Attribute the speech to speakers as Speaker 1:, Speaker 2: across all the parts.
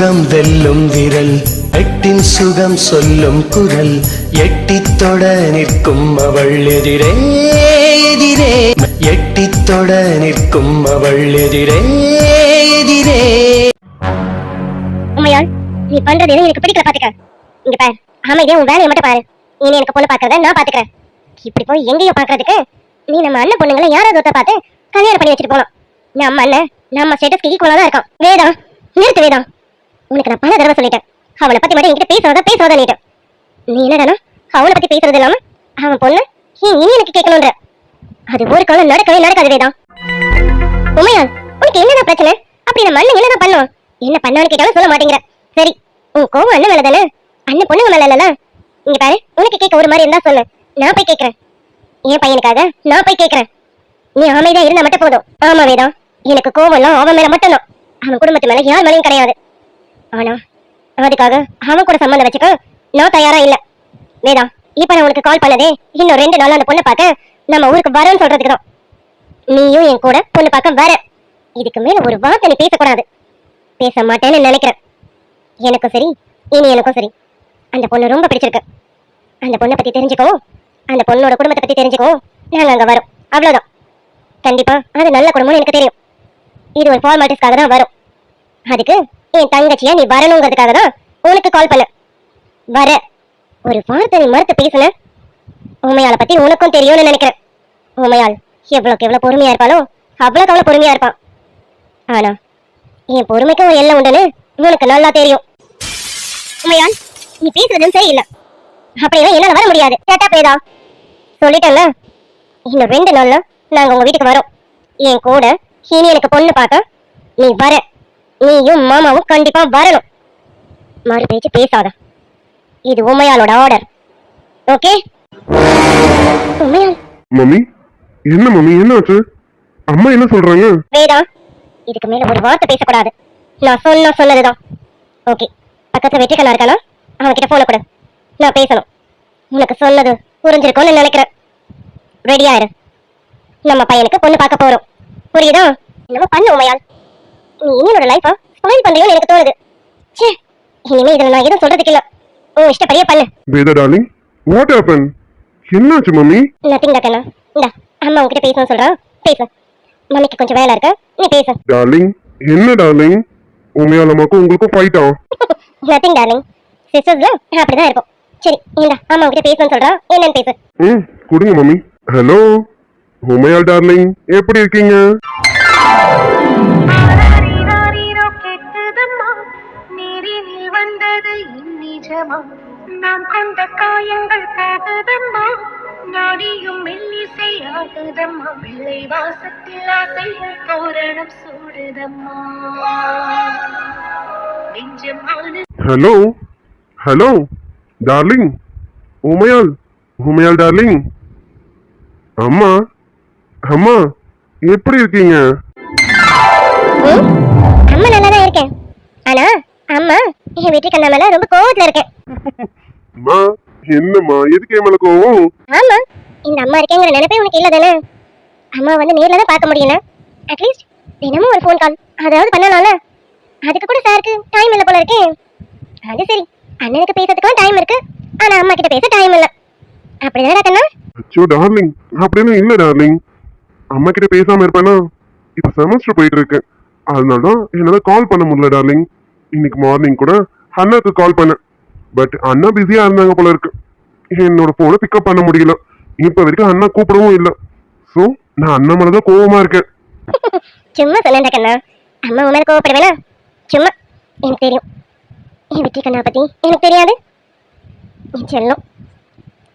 Speaker 1: சுகம் வெல்லும் விரல் எட்டின் சுகம் சொல்லும் குரல் எட்டித்தொட நிற்கும் அவள் எதிரே எதிரே. எட்டித்தொட நிற்கும் அவள் எதிரே எதிரே.
Speaker 2: உண்மையால் நீ பண்றது எதுவும் எனக்கு பிடிக்கல பாத்துக்க. இங்க பாரு அமைதியா உன் வேலையை மட்டும் பாரு. நீ எனக்கு பொண்ணு பாக்குறத நான் பாத்துக்கிறேன். இப்படி போய் எங்கேயோ பாக்குறதுக்கு நீ நம்ம அண்ணன் பொண்ணுங்களை யாராவது ஒருத்த பார்த்து கல்யாணம் பண்ணி வச்சுட்டு போனோம் நம்ம அண்ணன் நம்ம ஸ்டேட்டஸ்க்கு ஈக்குவலாக தான் இருக்கான். வேதம் நிறுத்து வேதம் உனக்கு நான் பல தடவை சொல்லிட்டேன். அவளை பத்தி மட்டும் என்கிட்ட பேசாத பேசாத நீட்டு நீ என்னடானா? அவளை பத்தி பேசுறது இல்லாம அவன் பொண்ணு நீ இனி எனக்கு கேட்கணும்ன்ற அது ஒரு காலம் நடக்கவே நடக்காதவேதான் உமையால் உனக்கு என்னதான் பிரச்சனை? அப்படி நம்ம அண்ணன் என்னதான் பண்ணும் என்ன பண்ணான்னு கேட்டாலும் சொல்ல மாட்டேங்கிற. சரி உன் கோவம் அண்ணன் மேல தானே? அண்ணன் பொண்ணுங்க மேல இல்லல இங்க பாரு உனக்கு கேட்க ஒரு மாதிரி இருந்தா சொல்லு. நான் போய் கேட்கறேன். என் பையனுக்காக நான் போய் கேட்கறேன். நீ அமைதியா இருந்தா மட்டும் போதும். ஆமா எனக்கு கோவம் எல்லாம் அவன் மேல மட்டும்தான். அவன் குடும்பத்து மேல யார் மேலையும் கிடையாது. ஆனா அதுக்காக அவன் கூட சம்மந்தம் வச்சுக்க நான் தயாரா இல்ல. வேதா இப்ப நான் உனக்கு கால் பண்ணதே இன்னும் ரெண்டு நாள் அந்த பொண்ணை பார்க்க நம்ம ஊருக்கு வரேன்னு சொல்றதுக்கு தான். நீயும் என் கூட பொண்ணு பார்க்க வர. இதுக்கு மேல ஒரு வார்த்தை நீ பேசக்கூடாது. பேச மாட்டேன்னு நினைக்கிறேன். எனக்கும் சரி இனி எனக்கும் சரி. அந்த பொண்ணு ரொம்ப பிடிச்சிருக்கு. அந்த பொண்ணை பத்தி தெரிஞ்சுக்கோ. அந்த பொண்ணோட குடும்பத்தை பத்தி தெரிஞ்சுக்கோ. நாங்க அங்க வரோம். அவ்வளவுதான். கண்டிப்பா அது நல்ல குடும்பம்னு எனக்கு தெரியும். இது ஒரு ஃபார்மாலிட்டிஸ்க்காக தான் வரும். அதுக்கு என் தங்கச்சியா நீ வரணுங்கிறதுக்காக தான் உனக்கு கால் பண்ண. வர ஒரு வார்த்தை நீ மறுத்து பேசுன உமையாளை பத்தி உனக்கும் தெரியும்னு நினைக்கிறேன். உமையாள் எவ்வளவுக்கு எவ்வளவு பொறுமையா இருப்பாளோ அவ்வளவுக்கு அவ்வளவு பொறுமையா இருப்பான். ஆனா என் பொறுமைக்கு ஒரு எல்லாம் உண்டுன்னு உனக்கு நல்லா தெரியும். உமையாள் நீ பேசுறதும் சரியில்லை. அப்படியெல்லாம் என்னால வர முடியாது. கேட்டா பேதா? சொல்லிட்டேன்ல. இன்னும் ரெண்டு நாள்ல நாங்க உங்க வீட்டுக்கு வரோம். என் கூட இனி எனக்கு பொண்ணு பார்க்க நீ வர. நீயும் மாமாவும் கண்டிப்பா வரணும். மறு பேச்சு பேசாத. இது உமையாளோட ஆர்டர் ஓகே உமையாள்
Speaker 3: மம்மி என்ன மம்மி என்னாச்சு அம்மா என்ன சொல்றாங்க?
Speaker 2: வேதா இதுக்கு மேல ஒரு வார்த்தை பேசக்கூடாது. நான் சொன்ன சொன்னதுதான். ஓகே பக்கத்துல வெற்றிக்கண்ணா இருக்கானா? அவன் கிட்ட போன கொடு. நான் பேசணும். உனக்கு சொன்னது புரிஞ்சிருக்கும்னு நினைக்கிறேன். ரெடியா இரு. நம்ம பையனுக்கு பொண்ணு பார்க்க போறோம். புரியுதா? என்னமோ பண்ணு உமையால் நீ என்னோட லைஃபா ஸ்பாயில் பண்றியோன்னு எனக்கு தோணுது. ச்சே இனிமே இதுல நான் எதுவும் சொல்றதுக்கு இல்ல. உன் இஷ்டப்படியே பண்ணு.
Speaker 3: வேதா டார்லிங் வாட் ஹேப்பன் என்னாச்சு மம்மி?
Speaker 2: நத்திங் கண்ணா இந்த அம்மா உன்கிட்ட பேசணும்னு சொல்றான் பேசு. மம்மிக்கு கொஞ்சம் வேலை இருக்கு. நீ பேசு.
Speaker 3: டார்லிங் என்ன டார்லிங்? உண்மையால அம்மாக்கும் உங்களுக்கும் ஃபைட்டா
Speaker 2: நத்திங் டார்லிங். சிஸ்டர்ஸ்ல அப்படிதான் இருக்கும் சரி இந்த அம்மா உங்ககிட்ட பேசணும்னு சொல்றா. என்னன்னு பேசு.
Speaker 3: ம் கொடுங்க மம்மி. ஹலோ உமையால் டார்லிங் எப்படி இருக்கீங்க?
Speaker 4: இந்நிஜமா நாம் கொண்ட காயங்கள் போகுதம்மா. நாடியும் மெல்லிசை ஆகுதம்மா. வெள்ளை வாசத்தில் ஆசைகள் தோரணம் சூடுதம்மா.
Speaker 3: ஹலோ ஹலோ டார்லிங் உமையால் உமையால் டார்லிங் அம்மா? அம்மா? எப்படி இருக்கீங்க?
Speaker 2: நல்லா தான் இருக்கேன். ஆனா அம்மா என் வீட்டுக்கு அண்ணா மேல ரொம்ப கோவத்துல இருக்கேன்.
Speaker 3: அம்மா என்னம்மா எதுக்கு என் மேல கோவம்?
Speaker 2: ஆமா இந்த அம்மா இருக்கேங்கிற நினைப்பே உனக்கு இல்ல தானே அம்மா வந்து நேர்ல தான் பார்க்க முடியல அட்லீஸ்ட் தினமும் ஒரு ஃபோன் கால் அதாவது பண்ணலாம்ல? அதுக்கு கூட சாருக்கு டைம் இல்ல போல இருக்கே. அது சரி அண்ணனுக்கு பேசுறதுக்கும் டைம் இருக்கு ஆனா அம்மா கிட்ட பேச டைம் இல்ல. அப்படிதானே கண்ணா?
Speaker 3: அச்சோ டார்லிங் அப்படிலாம் இல்ல டார்லிங் அம்மா கிட்ட பேசாம இருப்பேனா? இப்ப செமஸ்டர் போயிட்டு இருக்கு. அதனால தான் என்னால கால் பண்ண முடியல டார்லிங் இன்னைக்கு மார்னிங் கூட அண்ணாக்கு கால் பண்ணேன். பட் அண்ணா பிஸியா இருந்தாங்க போல இருக்கு. என்னோட ஃபோனை பிக்கப் பண்ண முடியல. இப்போ வரைக்கும் அண்ணா கூப்பிடவும் இல்லை. ஸோ நான் அண்ணா மேலதான் கோவமா இருக்கேன்.
Speaker 2: சும்மா சொன்னேன் கண்ணா. அம்மா உன் மேல கோவப்படுவேனா? சும்மா. எனக்கு தெரியும். என் வெற்றி கண்ணா பத்தி எனக்கு தெரியாது. என் செல்லும்.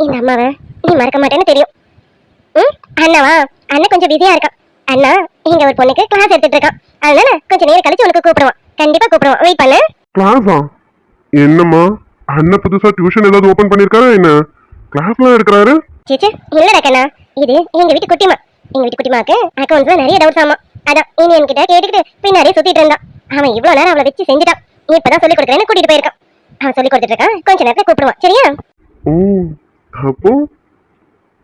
Speaker 2: இந்த அம்மாவை நீ மறக்க மாட்டேன்னு தெரியும். ம்? அண்ணாவா? அண்ணன் கொஞ்சம் பிஸியாக இருக்கான் அண்ணா இங்க ஒரு பொண்ணுக்கு கிளாஸ் எடுத்துட்டு இருக்கான் அதனால கொஞ்சம் நேரம் கழிச்சு உனக்கு கூப்பிடுவான் கண்டிப்பா கூப்பிடுவான் வெயிட் பண்ணு.
Speaker 3: கிளாஸா என்னம்மா? அண்ணன் புதுசா டியூஷன் ஏதாவது ஓபன் பண்ணிருக்காரா என்ன? கிளாஸ்லாம் எடுக்கிறாரு?
Speaker 2: சேச்சே இல்லடா கண்ணா. இது எங்க வீட்டு குட்டிமா எங்க வீட்டு குட்டிமாக்கு அக்கௌண்ட்ஸ்ல நிறைய டவுட்ஸ் ஆமா. அதான் யூனியன் கிட்ட கேட்டுக்கிட்டு பின்னாடியே சுத்திட்டு இருந்தான். அவன் இவ்வளவு நேரம் அவளை வச்சு செஞ்சுட்டான். நீ இப்பதான் சொல்லி கொடுக்குறேன்னு கூட்டிட்டு போயிருக்கான். அவன் சொல்லி கொடுத்துட்டு இருக்கான் கொஞ்ச நேரத்துல கூப்பிடுவான். சரியா?
Speaker 3: ஓ அப்போ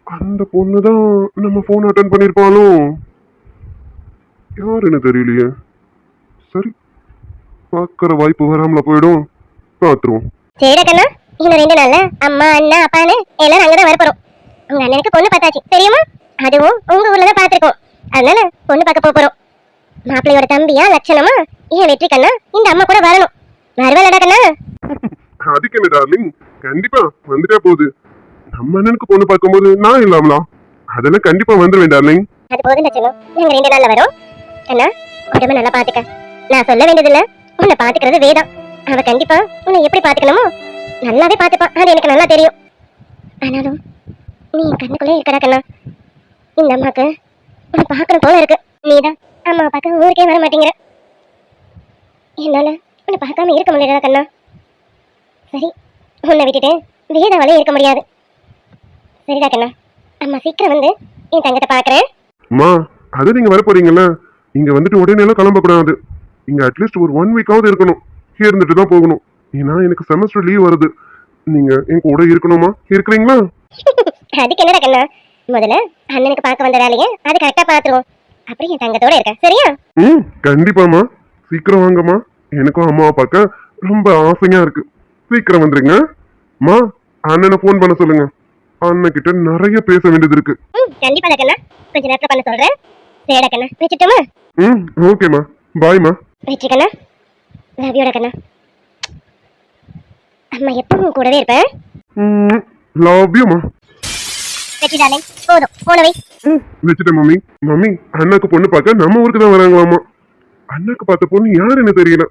Speaker 3: அந்த பொண்ணு தான் நம்ம ஃபோன் அட்டன் பண்ணியிருப்பாளோ யாருன்னு தெரியலையே? சரி பார்க்குற வாய்ப்பு வராமல போயிடும். பார்த்துருவோம்
Speaker 2: சரிடா கண்ணா இன்னும் ரெண்டு நாள்ல அம்மா அண்ணா அப்பான்னு எல்லாரும் அங்கதான் வரப்போறோம். உங்க அண்ணனுக்கு பொண்ணு பார்த்தாச்சு தெரியுமா? அதுவும் உங்க ஊர்ல தான் பார்த்திருக்கோம். அதனால பொண்ணு பார்க்க போப் போறோம். மாப்பிள்ளையோட தம்பியா லட்சணமா? ஏன் வெற்றி கண்ணா? இந்த அம்மா கூட வரணும். வருவாளடா கண்ணா?
Speaker 3: அதுக்கு என்ன டார்லிங் கண்டிப்பா வந்துட்டே போகுது. நம்ம அண்ணனுக்கு பொண்ணு பார்க்கும்போது நான் இல்லாமலா? அதெல்லாம் கண்டிப்பா வந்துருவேன் டார்லிங்
Speaker 2: அது போதும் லட்சணம். நாங்க ரெண்டு நாள்ல வரோம். அண்ணா உடம்ப நல்லா பாத்துக்க. நான் சொல்ல வேண்டியதில்ல. உன்னை பாத்துக்கிறது வேதம். அவ கண்டிப்பா உன்னை எப்படி பாத்துக்கணுமோ நல்லாவே பாத்துப்பான் அது எனக்கு நல்லா தெரியும். ஆனாலும் நீ என் கண்ணுக்குள்ளே இருக்கடா கண்ணா. இந்த அம்மாக்கு உன்னை பார்க்கணும் போல இருக்கு. நீதான். அம்மா பார்க்க ஊருக்கே வர மாட்டேங்கிற. என்னால உன்னை பார்க்காம இருக்க முடியலடா கண்ணா. சரி உன்னை விட்டுட்டு வேதாவாலே இருக்க முடியாது. சரிடா கண்ணா. அம்மா சீக்கிரம் வந்து என் தங்கத்தை பார்க்குறேன்
Speaker 3: அம்மா அது நீங்க வர போறீங்களா? இங்க வந்துட்டு உடனே எல்லாம் கிளம்ப கூடாது இங்க அட்லீஸ்ட் ஒரு ஒன் வீக்காவது இருக்கணும். இருந்துட்டு தான் போகணும். ஏன்னா எனக்கு செமஸ்டர் லீவ் வருது. நீங்க என் கூட இருக்கணுமா? இருக்கிறீங்களா?
Speaker 2: அதுக்கு என்னடா கண்ணா? முதல்ல அண்ணனுக்கு பார்க்க வந்த வேலையை அது கரெக்டா பாத்துருவோம் அப்புறம் என் தங்கத்தோட இருக்க சரியா?
Speaker 3: ம் கண்டிப்பாம்மா. சீக்கிரம் வாங்கம்மா. எனக்கும் அம்மாவை பார்க்க ரொம்ப ஆசையா இருக்கு. சீக்கிரம் வந்துருங்க. அம்மா அண்ணனை ஃபோன் பண்ண சொல்லுங்க. அண்ணன் கிட்ட நிறைய பேச வேண்டியது இருக்கு.
Speaker 2: ம் கண்டிப்பா கண்ணா. கொஞ்ச நேரத்துல பண்ண சொல்றேன். சரிடா கண்ணா வச்சுட்டோமா
Speaker 3: ம் ஓகேம்மா பாய்மா
Speaker 2: வெற்றி கண்ணா. லவ்யோட கண்ணா. அம்மா எப்பவும் கூடவே இருப்பேன்
Speaker 3: ம் லவ் யூமா
Speaker 2: டார்லிங் போதும். போனவை
Speaker 3: ம் வச்சுட்டேன் மம்மி. மம்மி அண்ணாக்கு பொண்ணு பார்க்க நம்ம ஊருக்கு தான் வராங்களாமா அண்ணாக்கு பார்த்த பொண்ணு யாருன்னு தெரியல.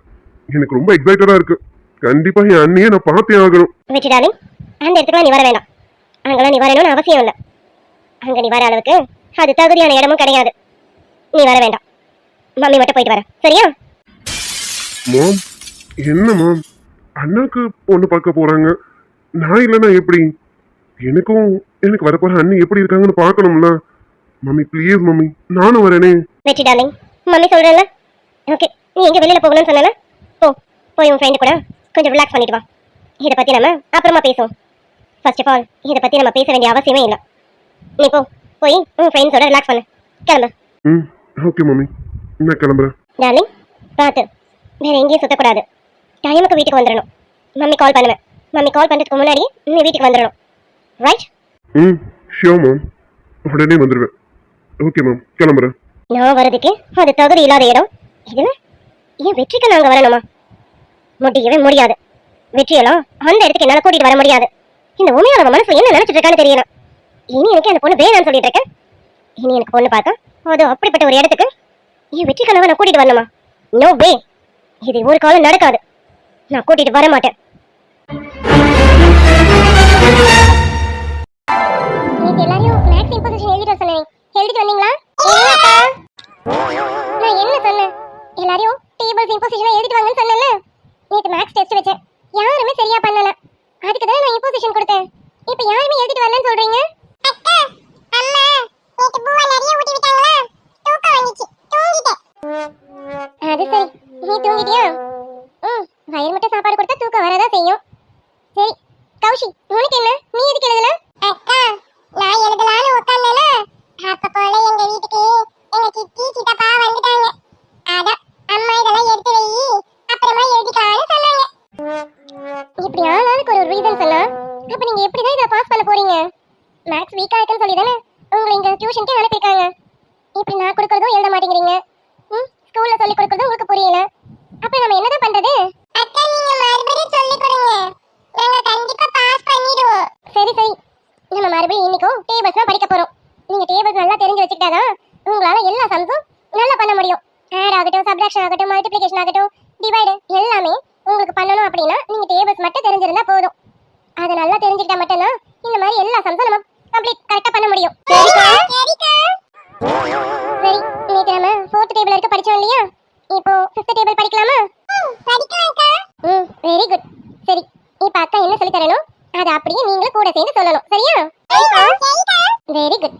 Speaker 3: எனக்கு ரொம்ப எக்ஸைட்டடா இருக்கு. கண்டிப்பா என் அண்ணியை நான் பார்த்தே ஆகணும்.
Speaker 2: வெற்றி டார்லிங் அந்த இடத்துக்குலாம் நீ வர வேண்டாம் அங்கெல்லாம் நீ வரணும்னு அவசியம் இல்லை. அங்க நீ வர அளவுக்கு அது தகுதியான இடமும் கிடையாது. நீ வர வேண்டாம். மம்மி மட்டும் போயிட்டு வர சரியா?
Speaker 3: மாம் என்ன மாம்? அண்ணாக்கு பொண்ணு பார்க்க போறாங்க. நான் இல்லைன்னா எப்படி? எனக்கும் எனக்கு வரப்போற அண்ணி எப்படி இருக்காங்கன்னு பார்க்கணும்ல. மம்மி ப்ளீஸ் மம்மி நானும் வரேனே.
Speaker 2: வெற்றி டார்லிங் மம்மி சொல்றேன்ல? ஓகே நீ எங்க வெளியில போகணும்னு சொன்னல போ போய் உன் ஃப்ரெண்டு கூட கொஞ்சம் ரிலாக்ஸ் பண்ணிட்டு வா. இதை பத்தி நம்ம அப்புறமா பேசுவோம். ஃபர்ஸ்ட் ஆஃப் ஆல் இதை பத்தி நம்ம பேச வேண்டிய அவசியமே இல்லை. நீ போ போய் உன் ஃப்ரெண்ட்ஸோட ரிலாக்ஸ் பண்ணு. கிளம்பு.
Speaker 3: ம். Okay mummy. நான் கிளம்புறேன்.
Speaker 2: டார்லிங் பார்த்து. வேற எங்கேயும் சுத்தக்கூடாது. டைமுக்கு வீட்டுக்கு வந்துடணும். மம்மி கால் பண்ணுவேன். மம்மி கால் பண்ணுறதுக்கு முன்னாடி நீ வீட்டுக்கு வந்துடணும். ரைட்
Speaker 3: ம் ஷியோர் மேம் உடனே வந்துடுவேன் ஓகே மேம் கிளம்புறேன்.
Speaker 2: நான் வரதுக்கு அது தகுதி இல்லாத இடம். இதுல? ஏன் வெற்றிக்கு நாங்க வரணுமா? முடியவே முடியாது. வெற்றியெல்லாம் அந்த இடத்துக்கு என்னால கூட்டிட்டு வர முடியாது. இந்த உண்மையான அவன் மனசுல என்ன நினைச்சிட்டு இருக்கான்னு தெரியல இனி எனக்கு அந்த பொண்ணு வேணாம்னு சொல்லிட்டு இருக்கேன். இனி எனக்கு பொண்ணு பார்த்தா அது அப்படிப்பட்ட ஒரு இடத்துக்கு ஏன் வெற்றி கனவை நான் கூட்டிட்டு வரணுமா? நோ வே இது ஒரு காலம் நடக்காது. நான் கூட்டிட்டு வர மாட்டேன் நேத்து எல்லாரையும் மேக்ஸ் இம்போசிஷன் எழுதிட்டு சொன்னேன். எழுதிட்டு வந்தீங்களா? நான் என்ன சொன்னேன்? எல்லாரையும் டேபிள்ஸ் இம்போசிஷன் எழுதிட்டு வாங்கன்னு சொன்னேன்ல. நேத்து மேக்ஸ் டெஸ்ட் வச்சேன். யாருமே சரியா பண்ணல. அதுக்கு தான் நான் இம்போசிஷன் கொடுத்தேன். இப்போ யாருமே எழுதிட்டு வரலன்னு சொல்றீங்க? அக்கா அம்மா நேத்து பூவா நிறைய ஊட்டி தூங்கிட்டேன் அது சரி. நீ தூங்கிட்டியா? ம் வயிறு மட்டும் சாப்பாடு கொடுத்தா தூக்கம் வரதா செய்யும். சரி கௌஷி உனக்கு என்ன? நீ எதுக்கு எழுதல? அக்கா நான் எழுதலான்னு உட்கார்ந்தேனா அப்ப போல எங்க வீட்டுக்கு எங்க சித்தி சித்தப்பா வந்துட்டாங்க. அதான் அம்மா இதெல்லாம் எடுத்து வை அப்புறமா எழுதிக்கலாம்னு சொன்னாங்க. இப்படி ஆளாளுக்கு ஒரு ரீசன் சொன்னா அப்ப நீங்க எப்படி தான் இதை பாஸ் பண்ண போறீங்க? மேக்ஸ் வீக்கா இருக்குன்னு சொல்லி தானே உங்களை இங்க டியூஷனுக்கே அனுப்பியிருக்காங்க. இப்படி நான் கொடுக்கறதும் எழுத மாட்டேங்கிறீங்க. ஸ்கூல்ல சொல்லி கொடுக்கறதும் உங்களுக்கு புரியல அப்ப நம்ம என்னதான் பண்றது? அக்கா நீங்க மறுபடியும் சொல்லி கொடுங்க. நாங்க கண்டிப்பா பாஸ் பண்ணிடுவோம். சரி சரி. நம்ம மறுபடியும் இன்னைக்கும் டேபிள்ஸ் தான் படிக்க போறோம். நீங்க டேபிள்ஸ் நல்லா தெரிஞ்சு வச்சுக்கிட்டாதான் உங்களால எல்லா சம்ஸும் நல்லா பண்ண முடியும். ஆட் ஆகட்டும் சப்ட்ராக்ஷன் ஆகட்டும் மல்டிப்ளிகேஷன் ஆகட்டும் டிவைடு எல்லாமே உங்களுக்கு பண்ணணும் அப்படின்னா நீங்க டேபிள்ஸ் மட்டும் தெரிஞ்சிருந்தா போதும். அதை நல்லா தெரிஞ்சுக்கிட்டா மட்டும்தான் இந்த மாதிரி எல்லா சம்ஸும் நம்ம கம்ப்ளீட் கரெக்டா பண்ண முடியும். சரிக்கா. சரிக்கா. சரி. இன்னைக்கு நம்ம ஃபோர்த் டேபிள் இருக்க படிச்சோம் இல்லையா? இப்போ ஃபிஃப்த் டேபிள் படிக்கலாமா? படிக்கலாம்க்கா ம் வெரி குட் சரி இப்போ அக்கா என்ன சொல்லி தரணும் அதை அப்படியே நீங்களும் கூட சேர்ந்து சொல்லணும். சரியா? Very good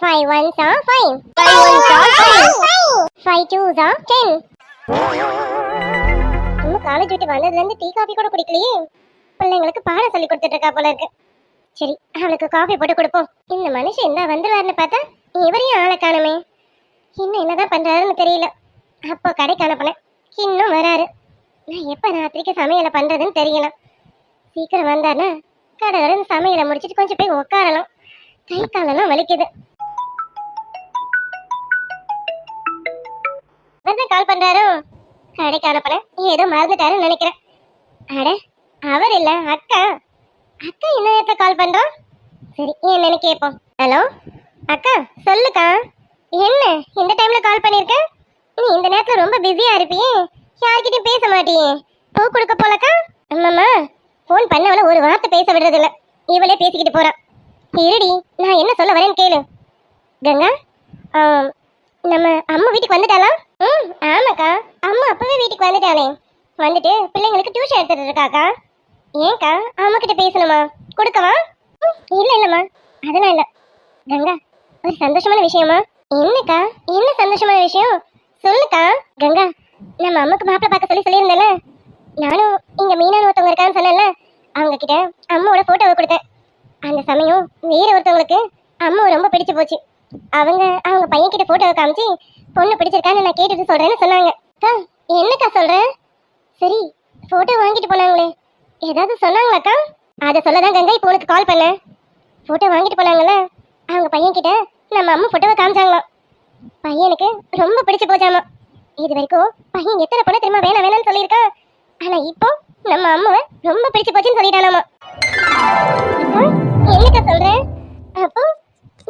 Speaker 2: five ones are five five ones are five five twos are ten இன்னும் காலேஜ் விட்டு வந்ததுல இருந்து டீ காஃபி கூட குடிக்கலையே. பிள்ளைங்களுக்கு பாடம் சொல்லி கொடுத்துட்டு இருக்கா போல இருக்கு. சரி அவளுக்கு காஃபி போட்டு கொடுப்போம். இந்த மனுஷன் என்ன வந்துருவாருன்னு பார்த்தா இவரையும் ஆளை காணுமே. இன்னும் என்னதான் பண்றாருன்னு தெரியல. அப்போ கடைக்கு அனுப்புனேன் இன்னும் வராரு. நான் எப்ப ராத்திரிக்கு சமையலை பண்றதுன்னு தெரியல. சீக்கிரம் வந்தானா கடகடன்னு சமையலை முடிச்சிட்டு கொஞ்சம் போய் உட்காரலாம் கை காலெல்லாம் வலிக்குது. கால் பண்றாரோ? கடைக்கு அனுப்புறேன் ஏதோ மறந்துட்டாருன்னு நினைக்கிறேன். அட அவர் இல்ல அக்கா. அக்கா என்ன நேரத்தை கால் பண்றோம்? சரி ஏன் கேட்போம் ஹலோ? அக்கா சொல்லுக்கா. என்ன? இந்த டைம்ல கால் பண்ணிருக்க? நீ இந்த நேரத்துல ரொம்ப பிஸியா இருப்பியே. யார்கிட்டயும் பேச மாட்டியே. பூ கொடுக்க போலக்கா? அம்மாமா ஃபோன் பண்ணவள ஒரு வார்த்தை பேச விடுறது இல்ல இவளே பேசிக்கிட்டு போறா. இருடி நான் என்ன சொல்ல வரேன்னு கேளு. கங்கா நம்ம அம்மா வீட்டுக்கு வந்துட்டாளா? ம் ஆமாக்கா. அம்மா அப்பவே வீட்டுக்கு வந்துட்டாளே. வந்துட்டு பிள்ளைங்களுக்கு டியூஷன் எடுத்துட்டு இருக்காக்கா? ஏன்க்கா? அம்மா கிட்ட பேசணுமா? கொடுக்கவா? இல்லை இல்லைம்மா. அதெல்லாம் இல்லை. கங்கா ஒரு சந்தோஷமான விஷயமா? என்னக்கா? என்ன சந்தோஷமான விஷயம்? சொல்லுக்கா. கங்கா நம்ம அம்மாக்கு மாப்பிள்ளை பார்க்க சொல்லி சொல்லியிருந்தேன்ல. நானும் இங்க மீனான்னு ஒருத்தவங்க இருக்கான்னு சொன்னேன்ல. அவங்க கிட்ட அம்மாவோட போட்டோவை கொடுத்தேன். அந்த சமயம் வேற ஒருத்தவங்களுக்கு அம்மாவை ரொம்ப பிடிச்சு போச்சு. அவங்க அவங்க பையன் கிட்ட போட்டோவை காமிச்சு பொண்ணு பிடிச்சிருக்கான்னு நான் கேட்டுட்டு சொல்றேன்னு சொன்னாங்க. அக்கா என்னக்கா சொல்ற? சரி போட்டோ வாங்கிட்டு போனாங்களே. ஏதாவது சொன்னாங்களாக்கா? அதை சொல்லதான் கங்கா இப்போ உனக்கு கால் பண்ணேன். போட்டோ வாங்கிட்டு போனாங்கல்ல? அவங்க பையன் கிட்ட நம்ம அம்மா ஃபோட்டோவை காமிச்சாங்களாம். பையனுக்கு ரொம்ப பிடிச்சு போச்சாமா. இது வரைக்கும் பையன் எத்தனை பொண்ணு திரும்ப வேணாம் வேணாம்னு சொல்லியிருக்கான் ஆனா இப்போ நம்ம அம்மாவை ரொம்ப பிடிச்சு போச்சுன்னு சொல்லிட்டானாமா என்னக்கா சொல்கிறேன் அப்போ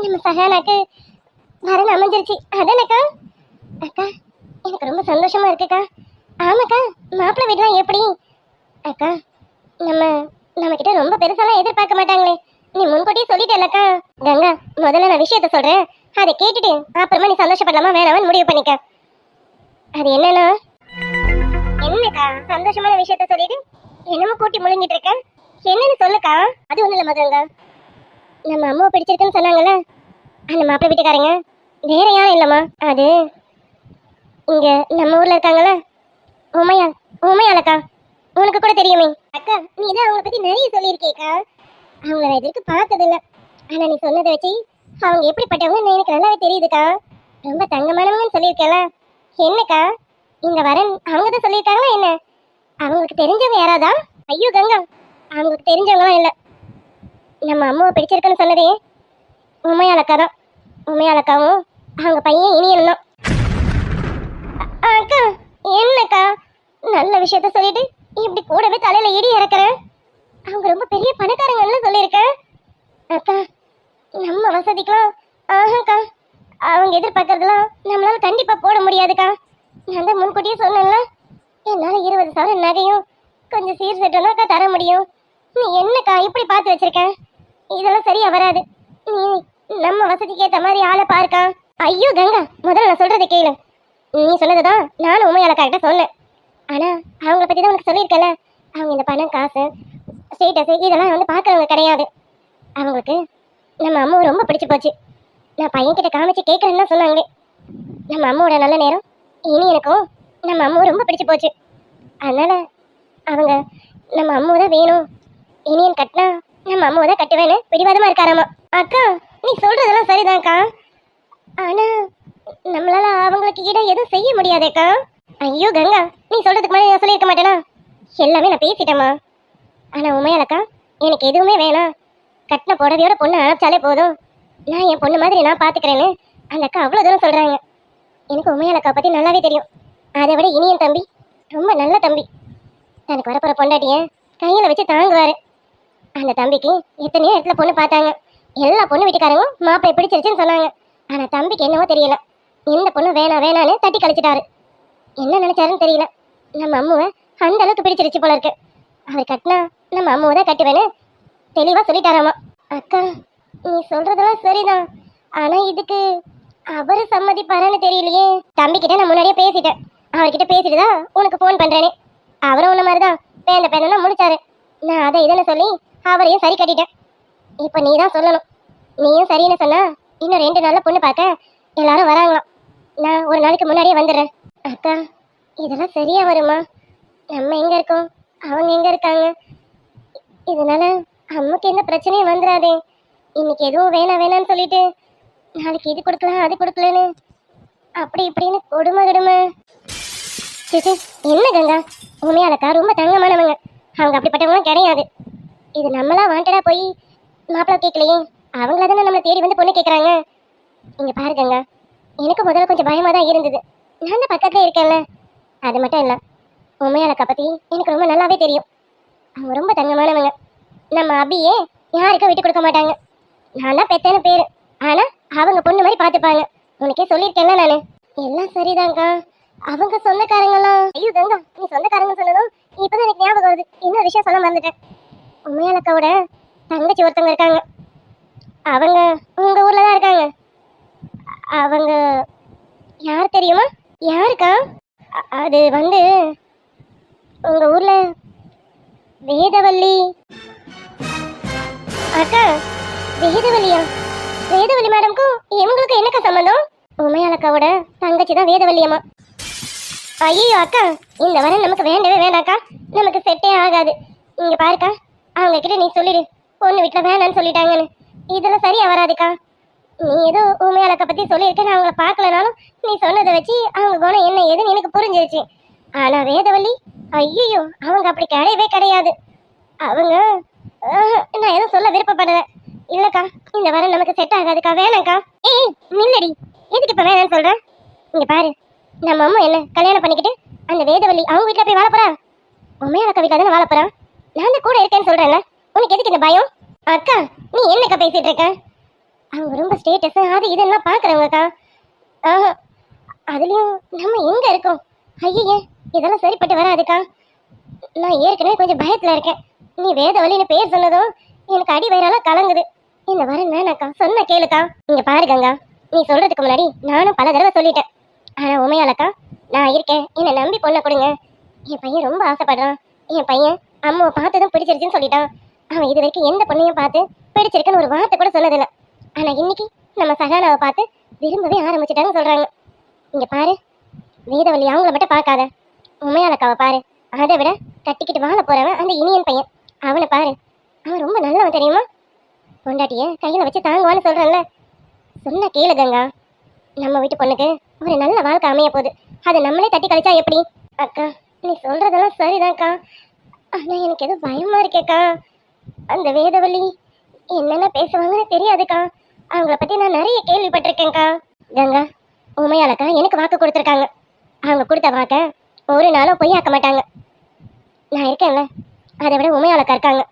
Speaker 2: நம்ம சஹானாக்கு வரன் அமைஞ்சிருச்சு. அதானக்கா? அக்கா எனக்கு ரொம்ப சந்தோஷமா இருக்குக்கா. ஆமாக்கா மாப்பிள்ளை வீடுலாம் எப்படி? அக்கா நம்ம நம்ம கிட்ட ரொம்ப பெருசாலாம் எதிர்பார்க்க மாட்டாங்களே. நீ முன்கூட்டியே சொல்லிட்டேலக்கா கங்கா முதல்ல நான் விஷயத்த சொல்றேன். அதை கேட்டுட்டு அப்புறமா நீ சந்தோஷப்படலாமா வேணாமான்னு முடிவு பண்ணிக்க. அது என்னன்னா? என்னக்கா சந்தோஷமான விஷயத்த சொல்லிட்டு என்னமோ கூட்டி முழுங்கிட்டு இருக்க? என்னன்னு சொல்லுக்கா? அது ஒண்ணு இல்ல மகங்க நம்ம அம்மாவை பிடிச்சிருக்குன்னு சொன்னாங்கல்ல? அந்த மாப்பிள்ளை வீட்டுக்காரங்க. வேற யாரும் இல்லம்மா. அது இங்க நம்ம ஊர்ல இருக்காங்கல்ல? உமையா உமையாலக்கா உனக்கு கூட தெரியுமே. அக்கா நீ தான் அவங்கள பத்தி நிறைய சொல்லியிருக்கேக்கா. அவங்கள நான் இதுக்கு பார்த்தது இல்லை ஆனால் நீ சொன்னதை வச்சு அவங்க எப்படிப்பட்டவங்கன்னு எனக்கு நல்லாவே தெரியுதுக்கா. ரொம்ப தங்கமானவங்கன்னு சொல்லியிருக்கல என்னக்கா? இங்கே வரன். அவங்க தான் சொல்லியிருக்காங்களா என்ன? அவங்களுக்கு தெரிஞ்சவங்க யாராதா? ஐயோ கங்கா. அவங்களுக்கு தெரிஞ்சவங்களாம் இல்லை. நம்ம அம்மாவை பிடிச்சிருக்குன்னு சொன்னதே உமையாலக்கா தான். உமையாலக்காவும் அவங்க பையன் இனியன் தான். அக்கா என்னக்கா? நல்ல விஷயத்த சொல்லிட்டு இப்படி கூடவே தலையில இடி இறக்குறேன் அவங்க ரொம்ப பெரிய பணக்காரங்கன்னு சொல்லியிருக்கேன் அக்கா நம்ம வசதிக்கெல்லாம் ஆஹாக்கா அவங்க எதிர்பார்க்கறதெல்லாம் நம்மளால கண்டிப்பா போட முடியாதுக்கா. நான் தான் முன்கூட்டியே சொன்னேன்ல என்னால இருபது சவரன் நகையும் கொஞ்சம் சீர் செட்டும் அக்கா தர முடியும். நீ என்னக்கா இப்படி பார்த்து வச்சிருக்கேன் இதெல்லாம் சரியா வராது. நீ நம்ம வசதிக்கு ஏற்ற மாதிரி ஆளை பாருக்கா. ஐயோ கங்கா முதல்ல நான் சொல்றதை கேளு. நீ சொன்னதுதான் நானும் உண்மையாளக்கா கரெக்டாக சொன்னேன். ஆனா அவங்கள பத்தி தான் உனக்கு சொல்லியிருக்கல அவங்க இந்த பணம் காசு ஸ்டேட்டஸ் இதெல்லாம் வந்து பார்க்குறவங்க கிடையாது. அவங்களுக்கு நம்ம அம்மாவை ரொம்ப பிடிச்சி போச்சு. நான் பையன்கிட்ட காமிச்சு கேட்குறேன்னு தான் சொன்னாங்க. நம்ம அம்மாவோட நல்ல நேரம் இனி எனக்கும் நம்ம அம்மாவை ரொம்ப பிடிச்சி போச்சு. அதனால் அவங்க நம்ம அம்மாவை தான் வேணும். இனியன் கட்டினா நம்ம அம்மாவை தான் கட்டுவேன்னு பிடிவாதமாக இருக்காராமா. அக்கா நீ சொல்கிறதெல்லாம் சரிதான்க்கா ஆனால் நம்மளால அவங்களுக்கு ஈட எதுவும் செய்ய முடியாதேக்கா ஐயோ கங்கா நீ சொல்கிறதுக்கு முன்னாடி நான் சொல்லியிருக்க மாட்டேனா? எல்லாமே நான் பேசிட்டேம்மா. ஆனா உண்மையாலக்கா? எனக்கு எதுவுமே வேணாம். கட்டின புடவையோட பொண்ணு அனுப்பிச்சாலே போதும். நான் என் பொண்ணு மாதிரி நான் பார்த்துக்கிறேன்னு அந்த அக்கா அவ்வளோ தூரம் சொல்கிறாங்க எனக்கு உண்மையாலக்கா பற்றி நல்லாவே தெரியும். அதை விட இனியன் தம்பி ரொம்ப நல்ல தம்பி. தனக்கு வரப்போகிற பொண்டாட்டிய கையில் வச்சு தாங்குவார். அந்த தம்பிக்கு எத்தனையோ இடத்துல பொண்ணு பார்த்தாங்க. எல்லா பொண்ணு வீட்டுக்காரங்களும் மாப்பிள்ளை பிடிச்சிருச்சுன்னு சொன்னாங்க. ஆனால் தம்பிக்கு என்னவோ தெரியல. எந்த பொண்ணு வேணாம் வேணான்னு தட்டி கழிச்சிட்டாரு. என்ன நினைச்சாருன்னு தெரியல. நம்ம அம்முவை அந்த அளவுக்கு பிடிச்சிருச்சு போல இருக்கு. அவர் கட்டினா நம்ம அம்மாவை தான் கட்டுவேன்னு தெளிவாக சொல்லிட்டாராமா. அக்கா நீ சொல்றதெல்லாம் சரிதான். ஆனா இதுக்கு அவரு சம்மதிப்பாரான்னு தெரியலையே. தம்பிக்கிட்ட நான் முன்னாடியே பேசிட்டேன். அவர்கிட்ட பேசிட்டு தான் உனக்கு ஃபோன் பண்றேனே. அவரும் உன்ன மாதிரி தான் பேந்த பேந்தெல்லாம் முடிச்சாரு. நான் அதை இதெல்லாம் சொல்லி அவரையும் சரி கட்டிட்டேன். இப்போ நீ தான் சொல்லணும். நீயும் சரின்னு சொன்னா இன்னும் ரெண்டு நாள்ல பொண்ணு பார்க்க எல்லாரும் வராங்களாம். நான் ஒரு நாளைக்கு முன்னாடியே வந்துடுறேன். அக்கா இதெல்லாம் சரியா வருமா? நம்ம எங்க இருக்கோம்? அவங்க எங்க இருக்காங்க? இதனால அம்மாக்கு எந்த பிரச்சனையும் வந்துடாதே இன்னைக்கு எதுவும் வேணாம் வேணாம்னு சொல்லிட்டு நாளைக்கு இது கொடுக்கலாம் அது கொடுக்கலன்னு. அப்படி இப்படின்னு கொடுமை கொடுமை. சிசி என்ன கங்கா? உண்மையாலக்கா ரொம்ப தங்கமானவங்க. அவங்க அப்படிப்பட்டவங்க கிடையாது. இது நம்மளா வாண்டடா போய் மாப்பிள்ளை கேட்கலையே. அவங்கள தானே நம்மளை தேடி வந்து பொண்ணு கேட்குறாங்க இங்கே பாருங்கங்க எனக்கு முதல்ல கொஞ்சம் பயமாக தான் இருந்தது. நான் தான் பக்கத்தில் இருக்கேன்ல. அது மட்டும் இல்லை உண்மையாலக்கா பற்றி எனக்கு ரொம்ப நல்லாவே தெரியும். அவங்க ரொம்ப தங்கமானவங்க. நம்ம அபியே யாருக்கும் விட்டு கொடுக்க மாட்டாங்க. நான் தான் பெத்தேன்னு பேரு. ஆனா அவங்க பொண்ணு மாதிரி பார்த்துப்பாங்க. உனக்கே சொல்லியிருக்கேன்ல நானு. எல்லாம் சரிதாங்க்கா அவங்க சொந்தக்காரங்களாம். ஐயோ கங்கா நீ சொந்தக்காரங்க சொன்னதும் இப்பதான் எனக்கு ஞாபகம் வருது. இன்னொரு விஷயம் சொல்ல மறந்துட்டேன். உண்மையாலக்காவோட தங்கச்சி ஒருத்தவங்க இருக்காங்க. அவங்க உங்க ஊர்ல தான் இருக்காங்க. அவங்க யார் தெரியுமா? யாருக்கா? அது வந்து உங்க ஊர்ல வேதவல்லி? அக்கா வேதவல்லியா? வேதவல்லி மேடம்க்கும் இவங்களுக்கும் என்னக்கா சம்பந்தம்? உமையாளக்காவோட தங்கச்சி தான் வேதவல்லியம்மா. ஐயோ அக்கா இந்த வரை நமக்கு வேண்டவே வேண்டாக்கா. நமக்கு செட்டே ஆகாது. இங்க பாருக்கா அவங்க கிட்ட நீ சொல்லிடு. பொண்ணு வீட்டுல வேணான்னு சொல்லிட்டாங்கன்னு. இதெல்லாம் சரியா வராதுக்கா நீ ஏதோ உமையாலக்கா பத்தி சொல்லியிருக்க நான் அவங்கள பார்க்கலனாலும் நீ சொன்னதை வச்சு அவங்க குணம் என்ன ஏதுன்னு எனக்கு புரிஞ்சிருச்சு. ஆனா வேதவல்லி ஐயோ அவங்க அப்படி கிடையவே கிடையாது. அவங்க நான் எதுவும் சொல்ல விருப்பப்படுறேன் இல்லக்கா இந்த வாரம் நமக்கு செட் ஆகாதுக்கா வேணாம்க்கா. ஏய் நில்லடி. எதுக்கு இப்ப வேணாம்னு சொல்ற? இங்க பாரு நம்ம அம்மா என்ன கல்யாணம் பண்ணிக்கிட்டு அந்த வேதவல்லி அவங்க வீட்டுல போய் வாழ போறா உண்மையான வீட்டுல தானே வாழ போறா நான் தான் கூட இருக்கேன்னு சொல்றேன்ல. உனக்கு எதுக்கு இந்த பயம்? அக்கா நீ என்னக்கா பேசிட்டு இருக்க? அவங்க ரொம்ப ஸ்டேட்டஸ் அது இதெல்லாம் பாக்குறவங்கக்கா. ஆஹா அதுலயும் நம்ம எங்க இருக்கோம்? ஐயே இதெல்லாம் சரிப்பட்டு வராதுக்கா. நான் ஏற்கனவே கொஞ்சம் பயத்துல இருக்கேன். நீ வேதவழின்னு பேர் சொன்னதும் எனக்கு அடி வயிறால கலங்குது. இந்த வரன் வேணாக்கா சொன்ன கேளுக்கா. இங்க பாரு கங்கா நீ சொல்றதுக்கு முன்னாடி நானும் பல தடவை சொல்லிட்டேன். ஆனா உமையாலக்கா நான் இருக்கேன். என்னை நம்பி பொண்ணை கொடுங்க. என் பையன் ரொம்ப ஆசைப்படுறான். என் பையன் அம்மாவை பார்த்ததும் பிடிச்சிருச்சுன்னு சொல்லிட்டான். அவன் இது வரைக்கும் எந்த பொண்ணையும் பார்த்து பிடிச்சிருக்குன்னு ஒரு வார்த்தை கூட சொன்னதில்லை. ஆனா இன்னைக்கு நம்ம சகானாவை பார்த்து விரும்பவே ஆரம்பிச்சிட்டான்னு சொல்றாங்க. இங்க பாரு. வேதவள்ளி அவங்கள மட்டும் பார்க்காத. உமையாளக்காவை பாரு. அதை விட கட்டிக்கிட்டு வாழ போறவன் அந்த இனியன் பையன். அவனை பாரு. அவன் ரொம்ப நல்லவன் தெரியுமா? பொண்டாட்டிய கையில வச்சு தாங்குவான்னு சொல்றேன்ல. சொன்ன கேளு கங்கா. நம்ம வீட்டு பொண்ணுக்கு ஒரு நல்ல வாழ்க்கை அமைய போகுது. அதை நம்மளே தட்டி கழிச்சா எப்படி? அக்கா நீ சொல்றதெல்லாம் சரிதான்க்கா ஆனா எனக்கு எதுவும் பயமா இருக்கேக்கா அந்த வேதவள்ளி என்னென்ன பேசுவாங்கன்னு தெரியாதுக்கா அவங்கள பத்தி நான் நிறைய கேள்விப்பட்டிருக்கேன்க்கா கங்கா உண்மையாலக்கா எனக்கு வாக்கு கொடுத்துருக்காங்க. அவங்க கொடுத்த வாக்க ஒரு நாளும் பொய்யாக்க மாட்டாங்க. நான் இருக்கேன்ல அதை விட உண்மையாலக்கா இருக்காங்க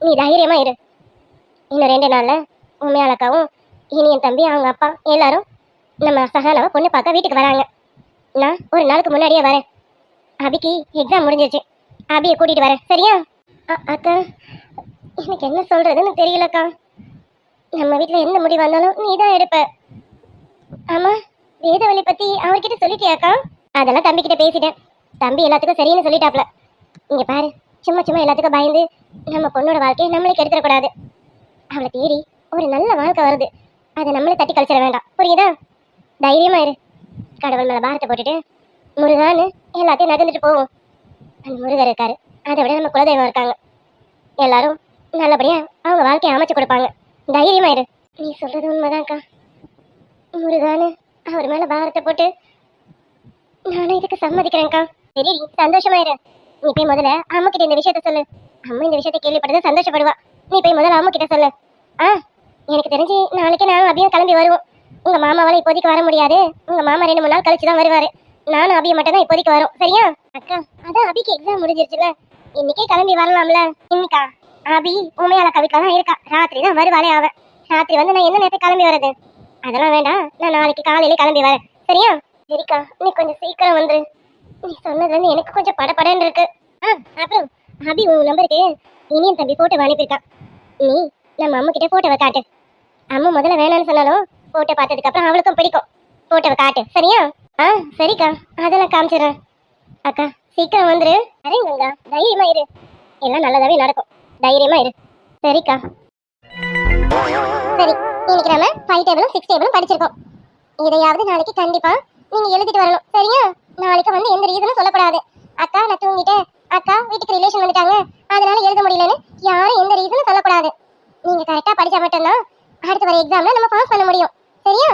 Speaker 2: நீ தைரியமா இரு. இன்னும் ரெண்டு நாள்ல இனி என் தம்பி அவங்க அப்பா எல்லாரும் நம்ம சகானாவை பொண்ணு பார்க்க வீட்டுக்கு வராங்க. நான் ஒரு நாளுக்கு முன்னாடியே வரேன். அபிக்கு எக்ஸாம் முடிஞ்சிருச்சு. அபியை கூட்டிட்டு வரேன். சரியா? அக்கா எனக்கு என்ன சொல்றதுன்னு தெரியலக்கா. நம்ம வீட்டில் எந்த முடிவு வந்தாலும் நீ தான் எடுப்ப. ஆமா வேதவழி பத்தி அவர்கிட்ட சொல்லிட்டியாக்கா? அதெல்லாம் தம்பி கிட்ட பேசிட்டேன். தம்பி எல்லாத்துக்கும் சரின்னு சொல்லிட்டாப்ல இங்க பாரு சும்மா சும்மா எல்லாத்துக்கும் பயந்து நம்ம பொண்ணோட வாழ்க்கையை நம்மளே கெடுத்துடக்கூடாது அவளை தேடி ஒரு நல்ல வாழ்க்கை வருது. அதை நம்மளே தட்டி கழிச்சிட வேண்டாம். புரியுதா? தைரியமா இரு. கடவுள் மேல பாரத்தை போட்டுட்டு முருகான்னு எல்லாத்தையும் நகர்ந்துட்டு போவோம். அந்த முருகர் இருக்காரு. அதை விட நம்ம குலதெய்வம் இருக்காங்க. எல்லாரும் நல்லபடியா அவங்க வாழ்க்கையை அமைச்சு கொடுப்பாங்க. தைரியமா இரு. நீ சொல்றது உண்மைதான்க்கா. முருகான்னு அவர் மேல பாரத்தை போட்டு நானும் இதுக்கு சம்மதிக்கிறேன்க்கா. சரி சந்தோஷமா இரு நீ போய் முதல்ல அம்மா கிட்ட இந்த விஷயத்த சொல்லு. அம்மா இந்த விஷயத்த கேள்விப்பட்டது சந்தோஷப்படுவா. நீ போய் முதல்ல அம்மா கிட்ட சொல்லு. ஆ எனக்கு தெரிஞ்சு நாளைக்கே நானும் அபியும் கிளம்பி வருவோம். உங்க மாமாவால இப்போதைக்கு வர முடியாது. உங்க மாமா ரெண்டு மூணு நாள் கழிச்சு தான் வருவாரு. நானும் அபியை மட்டும் தான் இப்போதைக்கு வரும். சரியா? அக்கா அதான் அபிக்கு எக்ஸாம் முடிஞ்சிருச்சுல. இன்னைக்கே கிளம்பி வரலாம்ல. இன்னைக்கா? அபி உண்மையால கவிக்கா தான் இருக்கா. ராத்திரி தான் வருவாளே அவ. ராத்திரி வந்து நான் என்ன நேரத்துக்கு கிளம்பி வர்றது? அதெல்லாம் வேண்டாம். நான் நாளைக்கு காலையில கிளம்பி வரேன். சரியா? சரிக்கா நீ கொஞ்சம் சீக்கிரம் வந்துரு. நீ சொன்னதுல எனக்கு கொஞ்சம் படபடன்னு இருக்கு. ஆ அப்புறம் அபி உன் நம்பருக்கு இனியன் தம்பி போட்டோ அனுப்பியிருக்கான் நீ நம்ம அம்மா கிட்ட போட்டோவை காட்டு. அம்மா முதல்ல வேணாம்னு சொன்னாலும் போட்டோ பார்த்ததுக்கு அப்புறம் அவளுக்கும் பிடிக்கும். போட்டோவை காட்டு. சரியா? ஆ சரிக்கா. அதெல்லாம் காமிச்சிடுறேன். அக்கா சீக்கிரம் வந்துரு. சரிங்கங்க தைரியமா இரு. எல்லாம் நல்லதாவே நடக்கும். தைரியமா இரு. சரிக்கா. சரி இன்னைக்கு நம்ம ஃபைவ் டேபிளும் சிக்ஸ் டேபிளும் படிச்சிருக்கோம். இதையாவது நாளைக்கு கண்டிப்பா நீங்க எழுதிட்டு வரணும். சரியா? நாளைக்கு வந்து எந்த ரீசனும் சொல்லக்கூடாது. அக்கா நான் தூங்கிட்டேன். அக்கா வீட்டுக்கு ரிலேஷன் வந்துட்டாங்க. அதனால எழுத முடியலன்னு யாரும் எந்த ரீசனும் சொல்லக்கூடாது. நீங்க கரெக்டா படிச்சா மட்டும்தான் அடுத்து வர எக்ஸாம்ல நம்ம பாஸ் பண்ண முடியும். சரியா?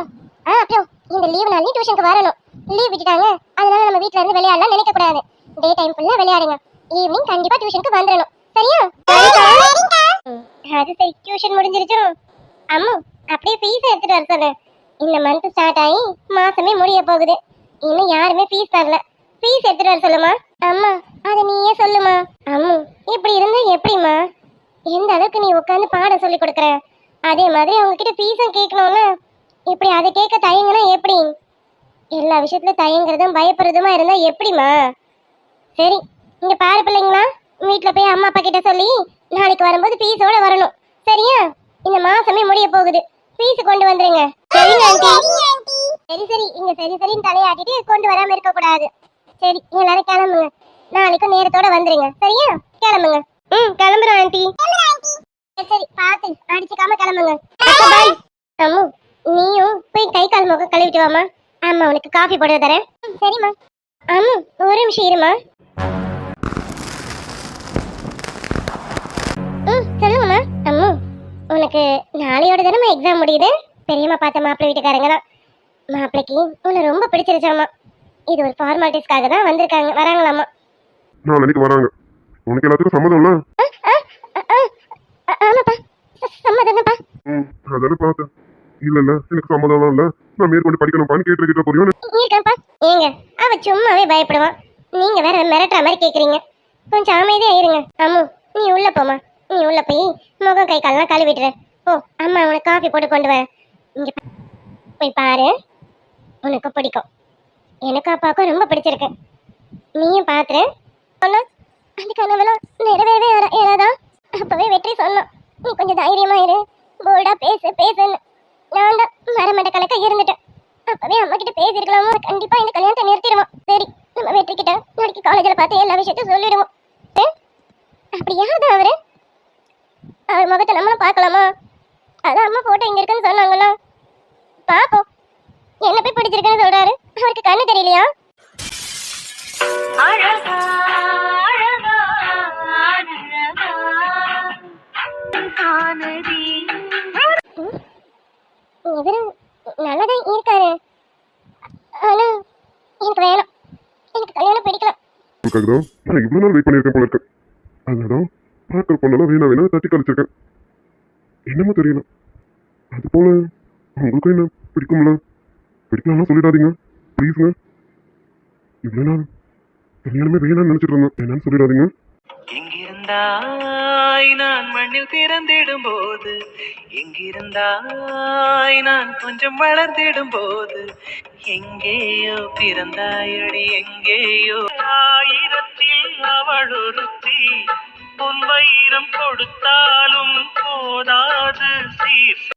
Speaker 2: ஆ அப்புறம் இந்த லீவ் நாள் டியூஷனுக்கு வரணும். லீவ் விட்டுட்டாங்க. அதனால நம்ம வீட்ல இருந்து விளையாடலாம் நினைக்க கூடாது டே டைம் ஃபுல்லா விளையாடுங்க. ஈவினிங் கண்டிப்பா டியூஷனுக்கு வந்துடணும். சரியா? அது சரி. டியூஷன் முடிஞ்சிருச்சோ அம்மு அப்படியே ஃபீஸ் எடுத்துட்டு வர சொல்லு. இந்த மந்த் ஸ்டார்ட் ஆகி மாசமே முடிய போகுது. இன்னும் யாருமே ஃபீஸ் தரல. ஃபீஸ் எடுத்துட்டு வர சொல்லுமா? அம்மா அதை நீயே சொல்லுமா? அம்மு இப்படி இருந்தா எப்படிம்மா? எந்த அளவுக்கு நீ உட்காந்து பாடம் சொல்லி கொடுக்குற? அதே மாதிரி அவங்க கிட்ட ஃபீஸும் கேட்கணும்னா இப்படி அதை கேட்க தயங்குனா எப்படி? எல்லா விஷயத்துல தயங்குறதும் பயப்படுறதுமா இருந்தா எப்படிம்மா? சரி இங்க பாரு பிள்ளைங்களா. வீட்டுல போய் அம்மா அப்பா கிட்ட சொல்லி நாளைக்கு வரும்போது ஃபீஸோட வரணும். சரியா? இந்த மாசமே முடிய போகுது. ஃபீஸ் கொண்டு வந்துருங்க. சரிங்க ஆண்டி சரி சரி இங்க சரி சரின்னு தலையாட்டிட்டு கொண்டு வராம இருக்க கூடாது சரி எல்லாரும் கிளம்புங்க. நாளைக்கும் நேரத்தோட வந்துருங்க. சரியா? கிளம்புங்க. ம் கிளம்புறோம் ஆண்டி சரி, பார்த்து அடிச்சுக்காம கிளம்புங்க. பாய் அம்மு நீயும் போய் கை கால் முகம் கழுவிட்டு வாமா அம்மா உனக்கு காஃபி போட்டு தரேன். சரிம்மா. அம்மு ஒரு நிமிஷம் இருமா ம் சொல்லுங்கம்மா. அம்மு. உனக்கு நாளையோட தானே எக்ஸாம் முடியுது. பெரியம்மா பார்த்த மாப்பிள்ளை வீட்டுக்காரங்க தான். மாப்பிள்ளைக்கு உன்னை ரொம்ப பிடிச்சிருச்சாம்மா இது ஒரு ஃபார்மாலிட்டிஸ்க்காக தான் வந்திருக்காங்க. வராங்களாம்மா
Speaker 3: நாளைக்கு வராங்க. உனக்கு எல்லாத்துக்கும் சம்மதம்ல
Speaker 2: ஆமாப்பா. சம்மதம்ப்பா
Speaker 3: ம் அதானே பார்த்தேன். இல்ல இல்ல எனக்கு சம்மதம்லாம் இல்ல. நான் மேற்கொண்டு படிக்கணும்ப்பான்னு கேட்டு கிட்ட புரியும்
Speaker 2: இருக்கேன்ப்பா. ஏங்க அவ சும்மாவே பயப்படுவான் நீங்க வேற மிரட்டுற மாதிரி கேக்குறீங்க. கொஞ்சம் அமைதியா இருங்க. அம்மு நீ உள்ள போமா நீ உள்ள போய் முகம் கை கால்லாம் கழுவிட்டுற ஓ அம்மா உனக்கு காஃபி போட்டு கொண்டு வர. இங்க போய் பாரு. உனக்கு பிடிக்கும். எனக்கு அப்பாவுக்கும் ரொம்ப பிடிச்சிருக்கு. நீயும் பாத்துரு. சொன்னா அந்த கனவுலாம் நிறைவேறவே வர- ஏறாதா? அப்பவே வெற்றி சொன்னோம் நீ கொஞ்சம் தைரியமா இரு. போல்டா பேசு பேசுன்னு. நான் தான் மரமட்ட கணக்க இருந்துட்டேன். அப்பவே அம்மா கிட்ட பேசிருக்கலாமோ கண்டிப்பா இந்த கல்யாணத்தை நிறுத்திடுவோம் சரி நம்ம வெற்றி கிட்ட நாளைக்கு காலேஜில் பார்த்து எல்லா விஷயத்தையும் சொல்லிடுவோம். அப்படியா அவரு? அவர் முகத்தை நம்மளும் பார்க்கலாமா? அதான் அம்மா போட்டோ இங்க இருக்குன்னு சொன்னாங்களா பாப்போம் என்ன போய் பிடிச்சிருக்குன்னு சொல்றாரு. அவருக்கு கண்ணு தெரியலையா? இவரு நல்லதான் இருக்காரு. ஆனா எனக்கு வேணும். எனக்கு கல்யாணம் பிடிக்கல.
Speaker 3: நான் இவ்வளவு நாள் வெயிட் பண்ணியிருக்கேன் போல இருக்கு. அதனாலதான் பார்க்கற பொண்ணெல்லாம் வேணா வேணா தட்டி கழிச்சிருக்கேன் என்னமோ தெரியல. அது போல உங்களுக்கும் என்ன பிடிக்கும்ல? பிடிக்கலாம்னா சொல்லிடாதீங்க. ப்ளீஸுங்க இவ்வளோ நாள் கல்யாணமே வேணாம்னு நினைச்சிட்டு இருந்தேன். என்னன்னு சொல்லிடாதீங்க.
Speaker 5: எங்கிருந்தாய் நான் மண்ணில் பிறந்திடும் போது எங்கிருந்தாய் நான் கொஞ்சம் வளர்ந்திடும் போது எங்கேயோ பிறந்தாயடி எங்கேயோ. ஆயிரத்தில் அவள் ஒருத்தி பொன் வைரம் கொடுத்தாலும் போதாது சீர்